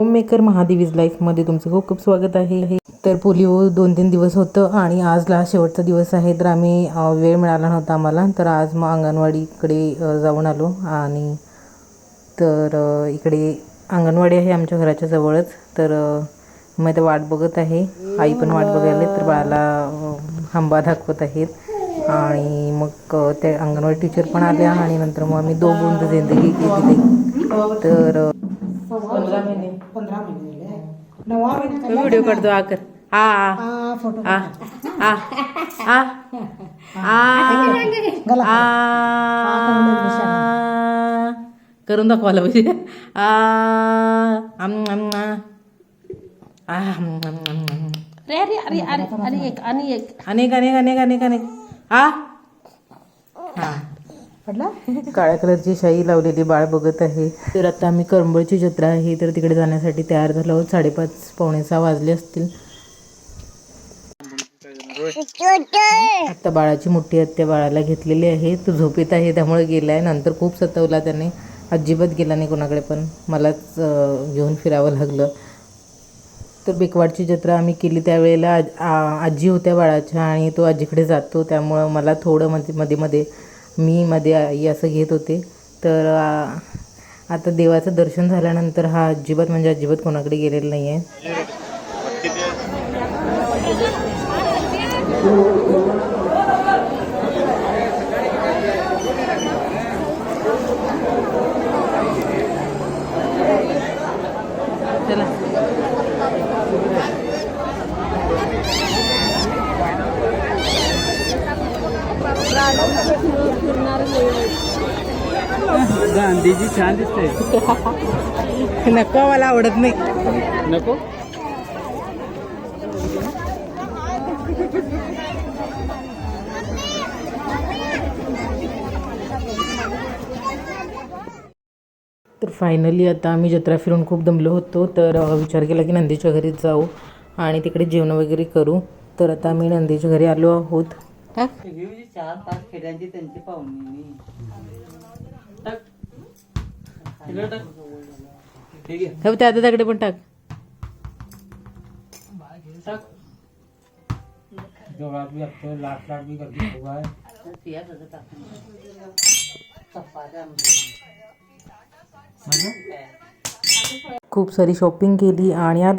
Homemaker महादेवीज लाईफमध्ये तुमचं खूप खूप स्वागत आहे. तर पोलिओ दोन तीन दिवस होतं आणि आजला शेवटचा दिवस आहे तर आम्ही वेळ मिळाला नव्हता आम्हाला. तर आज मग अंगणवाडीकडे जाऊन आलो आणि तर इकडे अंगणवाडी आहे आमच्या घराच्या जवळच. तर मग ते वाट बघत आहे. आई पण वाट बघायला तर बाळाला अ, हंबा दाखवत आहेत. आणि मग त्या ते अंगणवाडी टीचर पण आल्या आणि नंतर मग आम्ही दो बुंद जिंदगी केली. तर पंधरा महिने. पंधरा महिने झाले. नववा महिना व्हिडिओ काढतो आकर. आ. आ हा फोटो आ. आ. आ. करून दाखवायला पाहिजे आ. आम. अरे अरे अरे अरे अनेक अनेक अनेक अनेक अनेक. आ. हा. काळ्या कलरची शाई लावलेली बाळ बघत आहे. तर आता आम्ही करंबळची जत्रा आहे तर तिकडे जाण्यासाठी तयार झालो आहोत. साडेपाच पावणे सहा वाजले असतील. आता बाळाची मोठी हत्या बाळाला घेतलेली आहे. तो झोपेत आहे त्यामुळे गेलाय. नंतर खूप सतवला त्याने. अजिबात गेला नाही कोणाकडे पण. मलाच घेऊन फिरावं लागलं. तर बेकवाडची जत्रा आम्ही केली त्यावेळेला. आज- आजी होत्या बाळाच्या आणि तो आजीकडे जातो. त्यामुळं मला थोडं मध्ये मध्ये मध्ये मी मध्ये आई असं घेत होते. तर आता देवाचं दर्शन झाल्यानंतर हा अजिबात म्हणजे अजिबात कोणाकडे गेलेला नाही आहे गांधीजी छान दिसते. नको मला आवडत नाही. नको? तर फायनली आता आम्ही जत्रा फिरून खूप दमलो होतो तर विचार केला की नंदीच्या घरी जाऊ आणि तिकडे जेवण वगैरे करू. तर आता आम्ही नंदीच्या घरी आलो आहोत. चार पाच खेड्यांची त्यांची पाहुणी हे त्या दादाकडे पण टाक. खूप सारी शॉपिंग केली आणि या